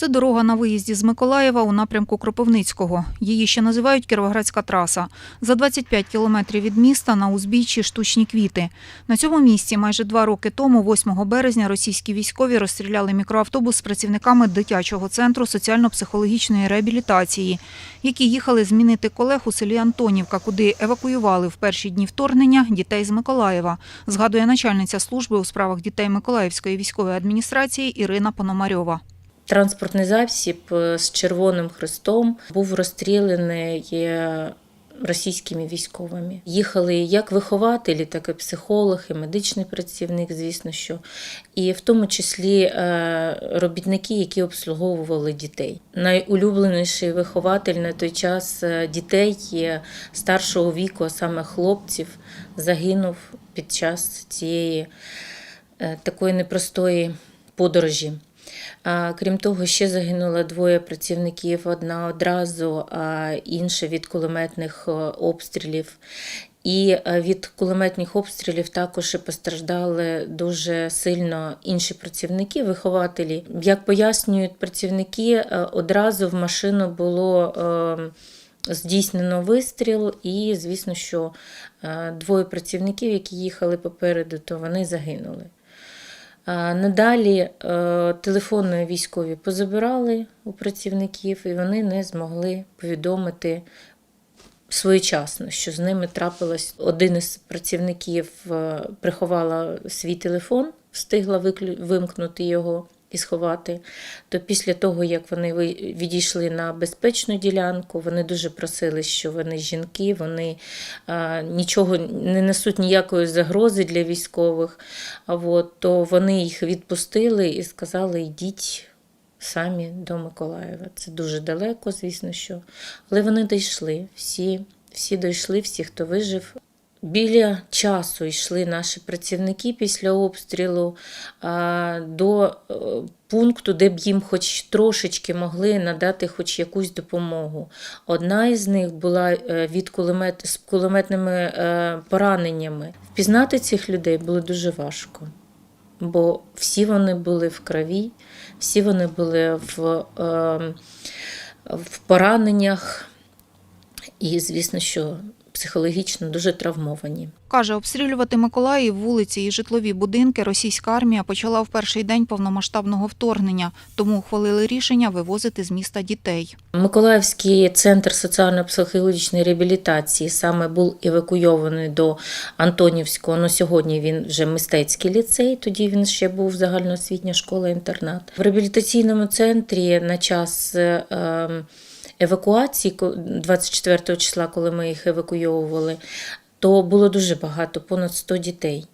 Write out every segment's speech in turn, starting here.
Це дорога на виїзді з Миколаєва у напрямку Кропивницького. Її ще називають Кіровоградська траса. За 25 кілометрів від міста на узбіччі штучні квіти. На цьому місці майже два роки тому, 8 березня, російські військові розстріляли мікроавтобус з працівниками дитячого центру соціально-психологічної реабілітації, які їхали змінити колег у селі Антонівка, куди евакуювали в перші дні вторгнення дітей з Миколаєва, згадує начальниця служби у справах дітей Миколаївської військової адміністрації Ірина Пономарьова. Транспортний засіб е, з Червоним Хрестом був розстріляний російськими військовими. Їхали як вихователі, так і психолог, і медичний працівник, звісно, що, і в тому числі е, робітники, які обслуговували дітей. Найулюбленіший вихователь на той час е, дітей є старшого віку, а саме хлопців, загинув під час цієї такої непростої подорожі. Крім того, ще загинуло двоє працівників: одна одразу, а інша від кулеметних е, обстрілів. І е, від кулеметних обстрілів також і постраждали дуже сильно інші працівники, вихователі. Як пояснюють працівники, е, одразу в машину було здійснено вистріл, і звісно, що двоє працівників, які їхали попереду, то вони загинули. Надалі е, телефони військові позабирали у працівників, і вони не змогли повідомити своєчасно, що з ними трапилось. Один із працівників е, приховала свій телефон, встигла вимкнути його і сховати. То після того, як вони відійшли на безпечну ділянку, вони дуже просили, що вони жінки, вони нічого не несуть ніякої загрози для військових. А от, то вони їх відпустили і сказали: йдіть. Самі до Миколаєва. Це дуже далеко, звісно, що. Але вони дійшли. Всі, всі дійшли, всі, хто вижив. Біля часу йшли наші працівники після обстрілу до е, пункту, де б їм хоч трошечки могли надати хоч якусь допомогу. Одна із них була е, від кулемет, з кулеметними е, пораненнями. Впізнати цих людей було дуже важко, бо всі вони були в крові, всі вони були в, в пораненнях, і, звісно, що психологічно дуже травмовані. Каже, обстрілювати Миколаїв, вулиці і житлові будинки російська армія почала в перший день повномасштабного вторгнення, тому ухвалили рішення вивозити з міста дітей. Миколаївський центр соціально-психологічної реабілітації саме був евакуйований до Антонівського. Ну сьогодні він вже мистецький ліцей. Тоді він ще був загальноосвітня школа-інтернат. В реабілітаційному центрі на час. е, ем, Евакуації ко- 24 числа, коли ми їх евакуйовували, то було дуже багато, понад 100 дітей.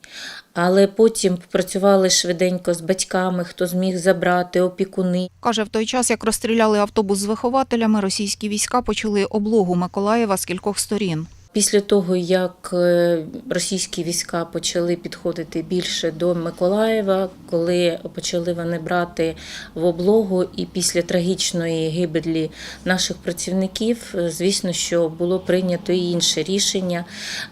Але потім попрацювали швиденько з батьками, хто зміг забрати, опікуни. Каже, в той час, як розстріляли автобус з вихователями, російські війська почали облогу Миколаєва з кількох сторін. Після того, як е, російські війська почали підходити більше до Миколаєва, коли почали вони брати в облогу, і після трагічної гибелі наших працівників, е, звісно, що було прийнято і інше рішення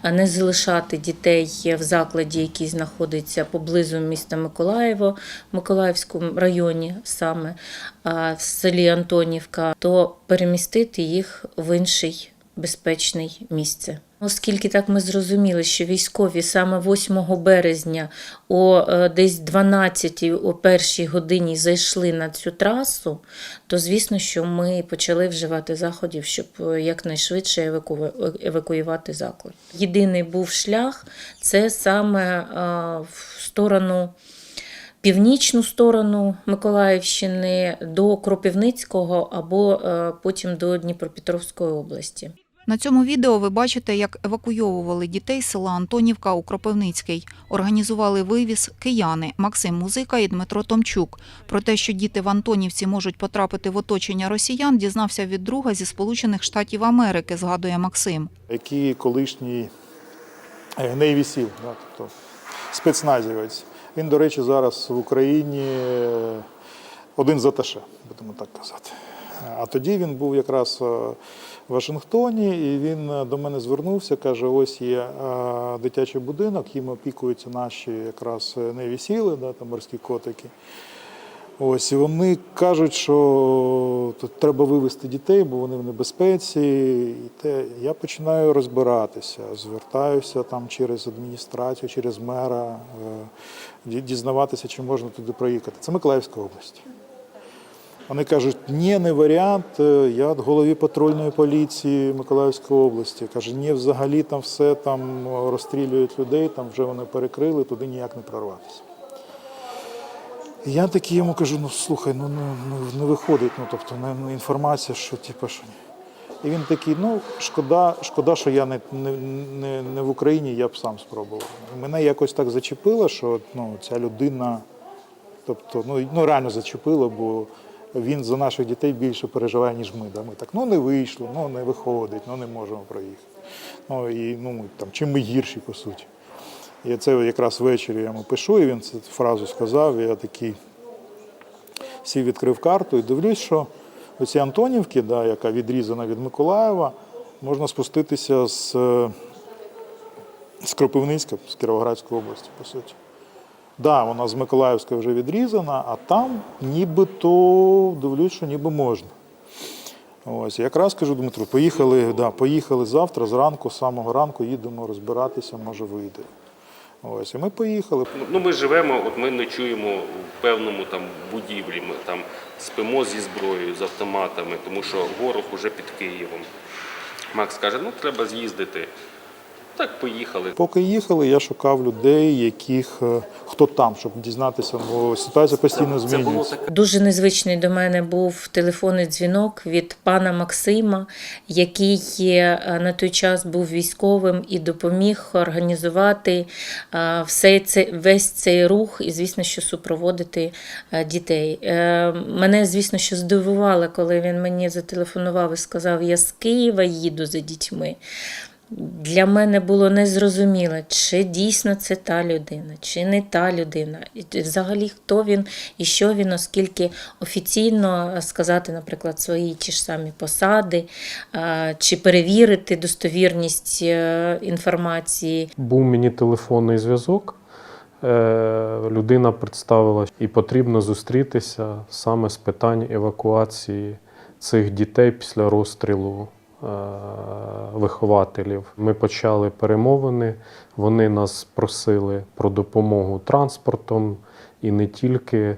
не залишати дітей в закладі, який знаходиться поблизу міста Миколаєво, в Миколаївському районі саме в селі Антонівка, то перемістити їх в інший безпечне місце. Оскільки так ми зрозуміли, що військові саме 8 березня о е, десь 12 о першій годині зайшли на цю трасу, то звісно, що ми почали вживати заходів, щоб е, якнайшвидше еваку- евакуювати заклад. Єдиний був шлях це саме е, в сторону північну сторону Миколаївщини до Кропивницького або потім до Дніпропетровської області. На цьому відео ви бачите, як евакуйовували дітей з села Антонівка у Кропивницький. Організували вивіз кияни Максим Музика і Дмитро Томчук. Про те, що діти в Антонівці можуть потрапити в оточення росіян, дізнався від друга зі Сполучених Штатів Америки, згадує Максим. який колишній Нейві Сіл, да, тобто спецназівець. Він, до речі, зараз в Україні е, один з аташе, будемо так казати. А тоді він був якраз е, Вашингтоні, і він е, до мене звернувся, каже: ось є е, дитячий будинок, їм опікуються наші якраз Нейві Сіли, да, там морські котики. Ось і вони кажуть, що тут треба вивезти дітей, бо вони в небезпеці. І те я починаю розбиратися, звертаюся там через адміністрацію, через мера, е, дізнаватися, чи можна туди проїхати. Це Миколаївська область. Вони кажуть, ні, не варіант. е, Я голові патрульної поліції Миколаївської області. Каже, ні, взагалі там все там розстрілюють людей, там вже вони перекрили, туди ніяк не прорватися. І Я такий йому кажу: ну слухай, ну, ну, ну не виходить, ну тобто не, ну, інформація, що типу, що ні. І він такий, ну шкода, шкода, що я не, не, не, не в Україні, я б сам спробував. Мене якось так зачепило, що ну, ця людина, тобто, ну, ну реально зачепило, бо він за наших дітей більше переживає, ніж ми. Да? Ми так, ну не вийшло, ну не виходить, ну не можемо проїхати. Ну і ну, там, чим ми гірші, по суті. І це якраз ввечері я йому пишу, і він цю фразу сказав, і я такий сів, відкрив карту і дивлюсь, що оці Антонівки, да, яка відрізана від Миколаєва, можна спуститися з, е, з Кропивницька, з Кіровоградської області, по суті. Да, вона з Миколаївської вже відрізана, а там нібито дивлюсь, що ніби можна. Ось, якраз кажу Дмитру, поїхали, да, поїхали завтра, зранку, з самого ранку їдемо розбиратися, може вийде. Ось, і ми поїхали. Ну, ми живемо, от ми ночуємо в певному там будівлі, ми там спимо зі зброєю, з автоматами, тому що ворог уже під Києвом. Макс каже, ну треба з'їздити. Так поїхали. Поки їхали, я шукав людей, яких е, хто там, щоб дізнатися, бо ситуація постійно змінюється. Дуже незвичний до мене був телефонний дзвінок від пана Максима, який е, на той час був військовим і допоміг організувати е, все це, весь цей рух, і, звісно, що супроводити дітей. Мене, звісно, що здивувало, коли він мені зателефонував і сказав: Я з Києва їду за дітьми. Для мене було незрозуміло, чи дійсно це та людина, чи не та людина. І взагалі, хто він і що він, оскільки офіційно сказати, наприклад, свої ті ж самі посади, чи перевірити достовірність е, інформації. Був мені телефонний зв'язок. Е, Людина представила, і потрібно зустрітися саме з питань евакуації цих дітей після розстрілу е, вихователів. Ми почали перемовини. Вони нас просили про допомогу транспортом і не тільки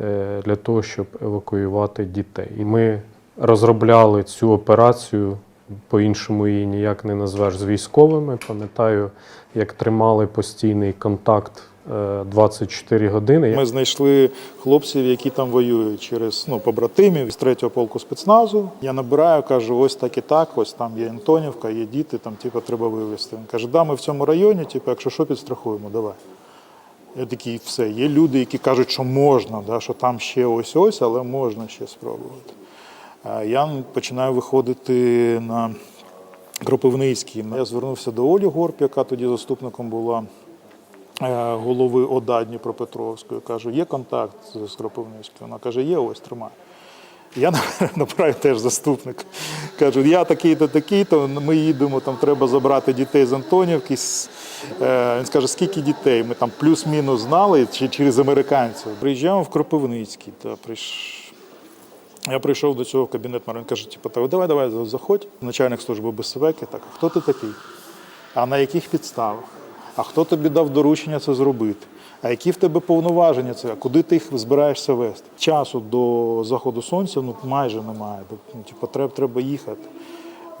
е, для того, щоб евакуювати дітей. І ми розробляли цю операцію по-іншому її ніяк не назвеш з військовими. Пам'ятаю, як тримали постійний контакт 24 години. Ми знайшли хлопців, які там воюють через ну, побратимів з третього полку спецназу. Я набираю, кажу, ось так і так, ось там є Антонівка, є діти, там типу, треба вивезти. Він каже, да, ми в цьому районі, типу, якщо що, підстрахуємо, давай. Я такий, все. Є люди, які кажуть, що можна, да, що там ще ось ось, але можна ще спробувати. Я починаю виходити на Кропивницький. Я звернувся до Олі Горб, яка тоді заступником була е, голови ОДА Дніпропетровської. Кажу, є контакт з Кропивницьким? Вона каже, є, ось тримай. Я набираю теж заступник. Кажу, я такий-то, такий-то, ми їдемо, там треба забрати дітей з Антонівки. Е, Він скаже, скільки дітей? Ми там плюс-мінус знали чи через американців. Приїжджаємо в Кропивницький. Та прийш... Я прийшов до цього в кабінет мера, він каже, типу, давай, давай, заходь. Начальник служби безпеки, так, хто ти такий? А на яких підставах? А хто тобі дав доручення це зробити? А які в тебе повноваження це? Куди ти їх збираєшся вести? Часу до заходу сонця ну, майже немає. Ну, типу, треба, треба їхати.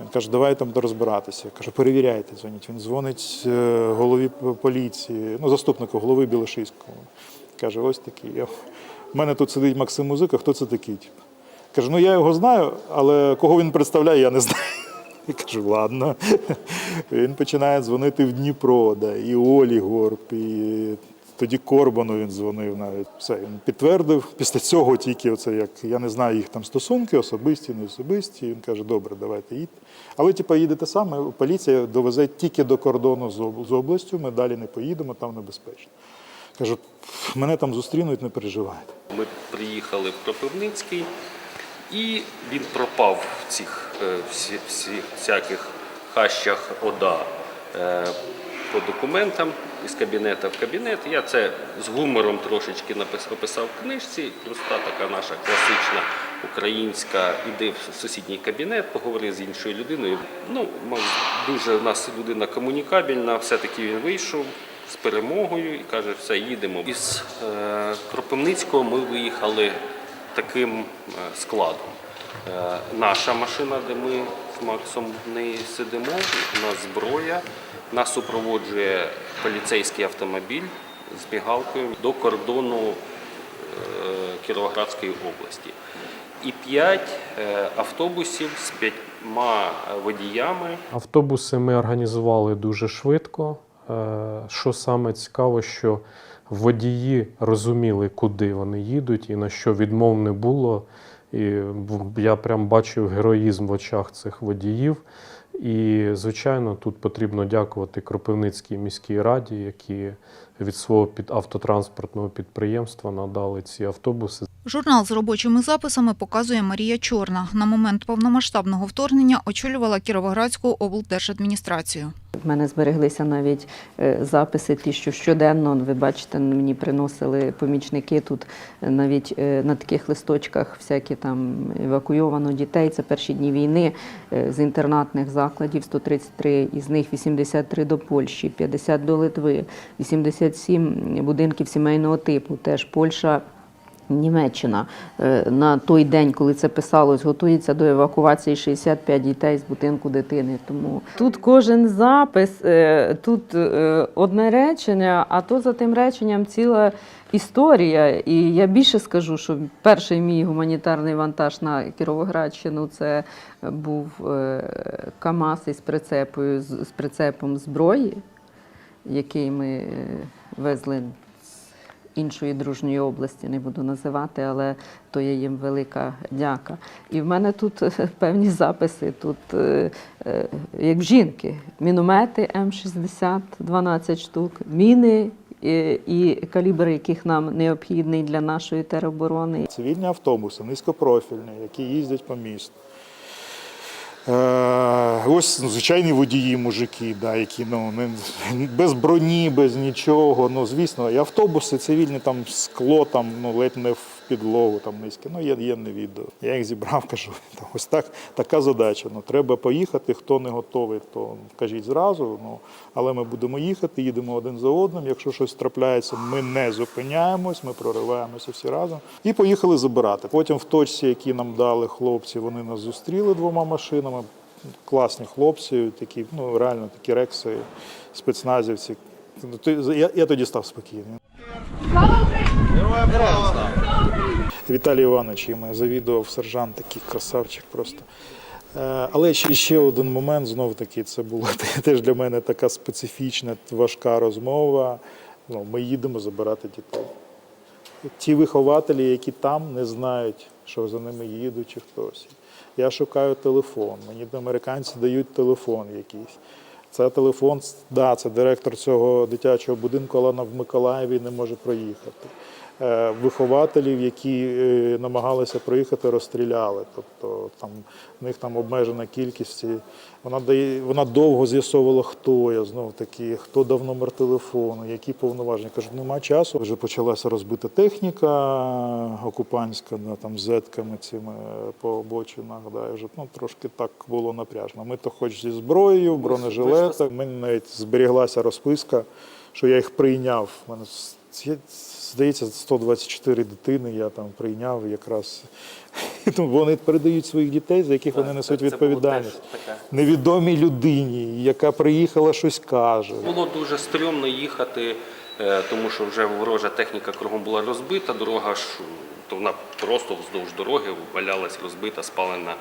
Він каже, давай там розбиратися. Я кажу, перевіряйте, дзвоніть. Він дзвонить е, голові поліції, ну, заступнику голови Білошиського. Каже, ось такий. У мене тут сидить Максим Музика, хто це такий? Типу. Каже, ну я його знаю, але кого він представляє, я не знаю. Я кажу, ладно. Він починає дзвонити в Дніпро, да, і Олі Горб, і тоді Корбану він дзвонив навіть. Все, він підтвердив. Після цього тільки оце як я не знаю їх там стосунки, особисті, не особисті. Він каже, добре, давайте їдьте. Але типу, їдете саме, поліція довезе тільки до кордону з областю, ми далі не поїдемо, там небезпечно. Кажу, мене там зустрінуть, не переживайте. Ми приїхали в Кропивницький, і він пропав в цих е, всі, всі, всяких хащах ОДА е, по документам. із кабінету в кабінет. Я це з гумором трошечки описав в книжці. Проста така наша класична українська іди в сусідній кабінет, поговори з іншою людиною. Ну, дуже у нас людина комунікабельна, все-таки він вийшов з перемогою і каже, все, їдемо. Із е, Кропивницького ми виїхали таким е, складом. Е, наша машина, де ми з Максом в неї сидимо, у нас зброя, нас супроводжує поліцейський автомобіль з мігалкою до кордону е, Кіровоградської області. І п'ять автобусів з п'ятьма водіями. Автобуси ми організували дуже швидко. Що саме цікаво, що водії розуміли, куди вони їдуть і на що відмов не було. І я прям бачив героїзм в очах цих водіїв. І, звичайно, тут потрібно дякувати Кропивницькій міській раді, які від свого під автотранспортного підприємства надали ці автобуси. Журнал з робочими записами показує Марія Чорна. На момент повномасштабного вторгнення очолювала Кіровоградську облдержадміністрацію. В мене збереглися навіть е, записи, ті, що щоденно, ви бачите, мені приносили помічники тут е, навіть е, на таких листочках всякі там евакуйовано дітей. Це перші дні війни з інтернатних закладів, 133, із них 83 до Польщі, 50 до Литви, 87 будинків сімейного типу, теж Польща. Німеччина Е, на той день, коли це писалось, готується до евакуації 65 дітей з будинку дитини. Тому тут кожен запис, е, тут е, одне речення, а то за тим реченням ціла історія. І я більше скажу, що перший мій гуманітарний вантаж на Кіровоградщину це був КАМАЗ із прицепою з прицепом зброї, який ми везли іншої дружньої області, не буду називати, але то є їм велика дяка. І в мене тут певні записи, тут е, е, як в жінки, міномети М60, 12 штук, міни е, і калібр, яких нам необхідний для нашої тероборони. Цивільні автобуси, низькопрофільні, які їздять по місту. Е, ось ну, звичайні водії, мужики, да, які ну, не, без броні, без нічого. Ну, звісно, і автобуси цивільні, там скло, там, ну, ледь не в підлогу там низьке. Ну, є, є на відео. Я їх зібрав, кажу, там, ось так, така задача. Ну, треба поїхати, хто не готовий, то кажіть зразу. Ну, але ми будемо їхати, їдемо один за одним. Якщо щось трапляється, ми не зупиняємось, ми прориваємося всі разом. І поїхали забирати. Потім в точці, які нам дали хлопці, вони нас зустріли двома машинами. Класні хлопці, такі, ну реально такі рекси, спецназівці. Ну, Я, я тоді став спокійним. Віталій Іванович, йому завідував сержант, такий красавчик просто. Е, Але ще, ще один момент, знов таки, це була теж для мене така специфічна, важка розмова. Ну, ми їдемо забирати дітей. Ті вихователі, які там не знають, що за ними їдуть чи хтось. Я шукаю телефон, мені американці дають телефон якийсь. Це телефон, да, це директор цього дитячого будинку, але вона в Миколаєві не може проїхати. Е, Вихователів, які е, намагалися проїхати, розстріляли. Тобто там в них там обмежена кількість. Вона дає, вона довго з'ясовувала, хто я знов таки, хто дав номер телефону, які повноваження. Кажу, нема часу. Вже почалася розбита техніка окупантська, да, там з зетками цими по обочинах. Да, і вже ну, трошки так було напряжно. Ми то хоч зі зброєю, в бронежилетах. Мені навіть зберіглася розписка, що я їх прийняв. У мене здається, 124 дитини я там прийняв якраз. Вони передають своїх дітей, за яких вони несуть відповідальність. Невідомій людині, яка приїхала, щось каже. Було дуже стрьомно їхати, е, тому що вже ворожа техніка кругом була розбита, дорога ж то вона просто вздовж дороги валялась розбита, спалена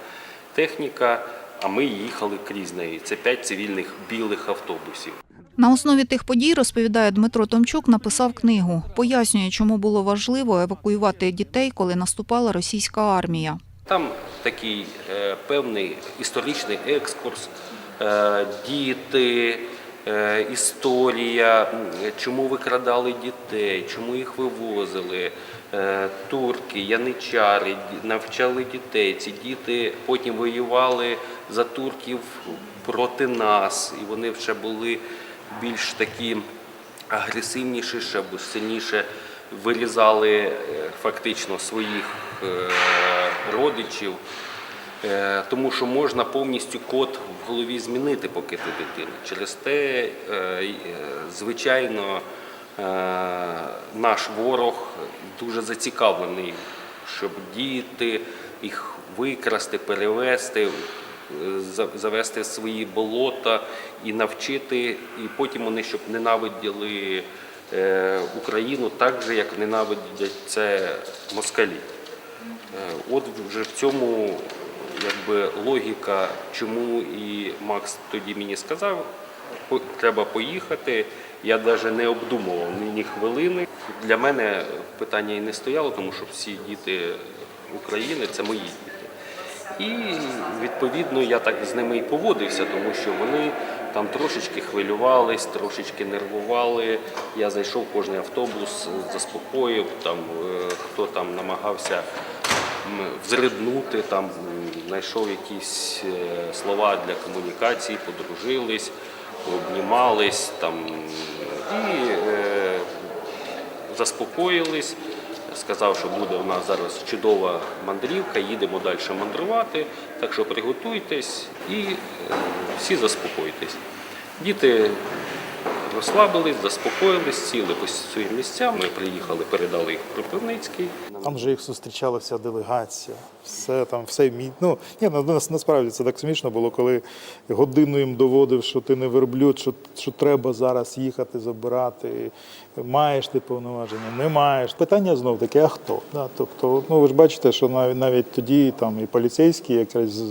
техніка, а ми їхали крізь неї. Це п'ять цивільних білих автобусів. На основі тих подій, розповідає Дмитро Томчук, написав книгу. Пояснює, чому було важливо евакуювати дітей, коли наступала російська армія. Там такий е, певний історичний екскурс, е, діти, е, історія, чому викрадали дітей, чому їх вивозили. Турки, яничари навчали дітей. Ці діти потім воювали за турків проти нас, і вони вже були більш такі агресивніше, щоб сильніше вирізали е, фактично своїх е, родичів. Е, Тому що можна повністю код в голові змінити, поки ти дитина. Через те, звичайно, наш ворог дуже зацікавлений, щоб діти їх викрасти, перевести, завести свої болота і навчити, і потім вони щоб ненавиділи е, Україну так же, як ненавидять це москалі. Е, От вже в цьому якби логіка, чому і Макс тоді мені сказав, треба поїхати. Я навіть не обдумував ні, хвилини. Для мене питання і не стояло, тому що всі діти України це мої діти. І відповідно я так з ними і поводився, тому що вони там трошечки хвилювались, трошечки нервували. Я зайшов в кожний автобус, заспокоїв, там е, хто там намагався взриднути, там знайшов якісь е, слова для комунікації, подружились, обнімались там і е, заспокоїлись. Сказав, що буде у нас зараз чудова мандрівка, їдемо далі мандрувати, так що приготуйтесь і е, всі заспокойтесь. Діти розслабились, заспокоїлись, сіли по своїм місцям. Ми приїхали, передали їх Кропивницький. Там вже їх зустрічала вся делегація, все там, все мі... Ну, ні, на- насправді це так смішно було, коли годину їм доводив, що ти не верблюд, що, що треба зараз їхати, забирати. Маєш ти повноваження, не маєш. Питання знов таки, а хто? Да, тобто, ну ви ж бачите, що навіть, навіть тоді там і поліцейські, якраз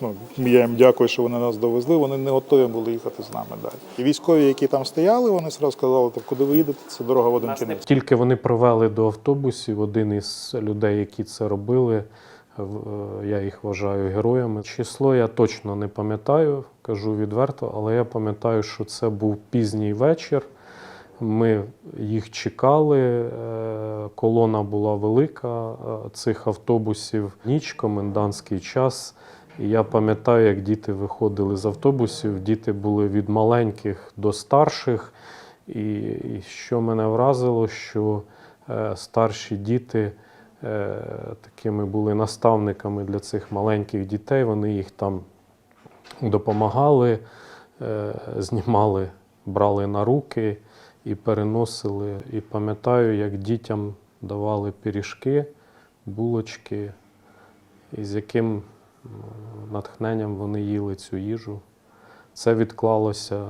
ну, я їм дякую, що вони нас довезли, вони не готові були їхати з нами далі. І військові, які там стояли, вони одразу сказали, так куди ви їдете, це дорога в один кінець. Тільки вони привели до автобусів, один із людей, які це робили, е, я їх вважаю героями. Число я точно не пам'ятаю, кажу відверто, але я пам'ятаю, що це був пізній вечір. Ми їх чекали, е, колона була велика е, цих автобусів. Ніч, комендантський час. Я пам'ятаю, як діти виходили з автобусів. Діти були від маленьких до старших. І, і що мене вразило, що е, старші діти е, такими були наставниками для цих маленьких дітей. Вони їх там допомагали, е, знімали, брали на руки і переносили. І пам'ятаю, як дітям давали пиріжки, булочки, і з яким натхненням вони їли цю їжу. Це відклалося е,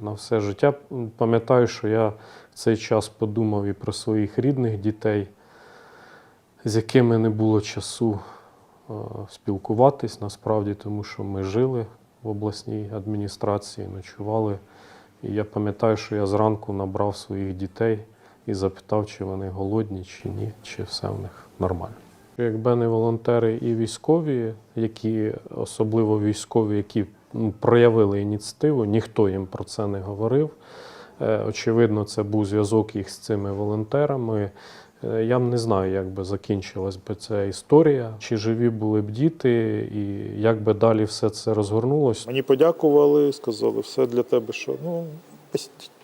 на все життя. Пам'ятаю, що я в цей час подумав і про своїх рідних дітей, з якими не було часу е, спілкуватись насправді, тому що ми жили в обласній адміністрації, ночували. І я пам'ятаю, що я зранку набрав своїх дітей і запитав, чи вони голодні, чи ні, чи все в них нормально. Якби не волонтери і військові, які особливо військові, які ну, проявили ініціативу, ніхто їм про це не говорив. Е, Очевидно, це був зв'язок їх з цими волонтерами. Е, Я не знаю, як би закінчилась би ця історія, чи живі були б діти, і як би далі все це розгорнулось. Мені подякували, сказали, все для тебе, що ну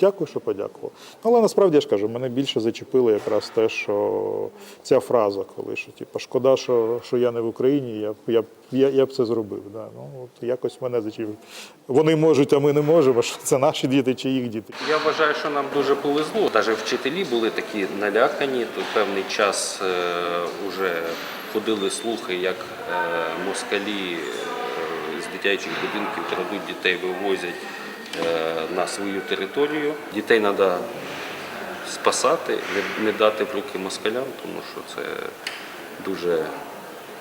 дякую, що подякував. Але насправді я ж кажу, мене більше зачепило якраз те, що ця фраза, коли що типу, шкода, що, що я не в Україні, я, б- я, я, я б це зробив. Да. Ну, от якось мене зачепило. Вони можуть, а ми не можемо. Що це наші діти чи їх діти. Я вважаю, що нам дуже повезло. Навіть вчителі були такі налякані. Тут певний час вже ходили слухи, як е, москалі е, з дитячих будинків крадуть дітей, вивозять е, на свою територію. Дітей треба спасати, не, не дати в руки москалям, тому що це дуже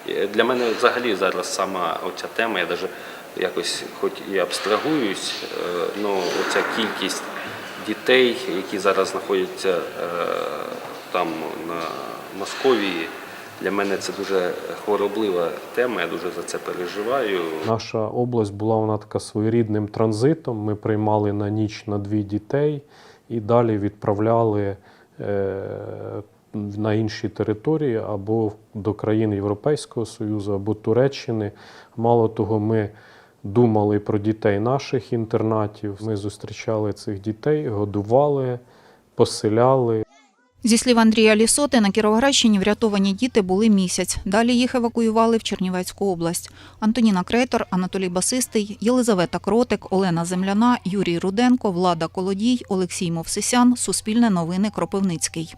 Е, Для мене взагалі зараз сама оця тема, я навіть якось хоч і абстрагуюсь, але оця кількість дітей, які зараз знаходяться е, там на Московії, для мене це дуже хвороблива тема, я дуже за це переживаю. Наша область була вона така своєрідним транзитом. Ми приймали на ніч на дві дітей і далі відправляли е, на інші території або до країн Європейського Союзу, або Туреччини. Мало того, ми думали про дітей наших інтернатів. Ми зустрічали цих дітей, годували, поселяли. Зі слів Андрія Лісоти, на Кіровоградщині врятовані діти були місяць. Далі їх евакуювали в Чернівецьку область. Антоніна Крейтор, Анатолій Басистий, Єлизавета Кротик, Олена Земляна, Юрій Руденко, Влада Колодій, Олексій Мовсисян. Суспільне новини Кропивницький.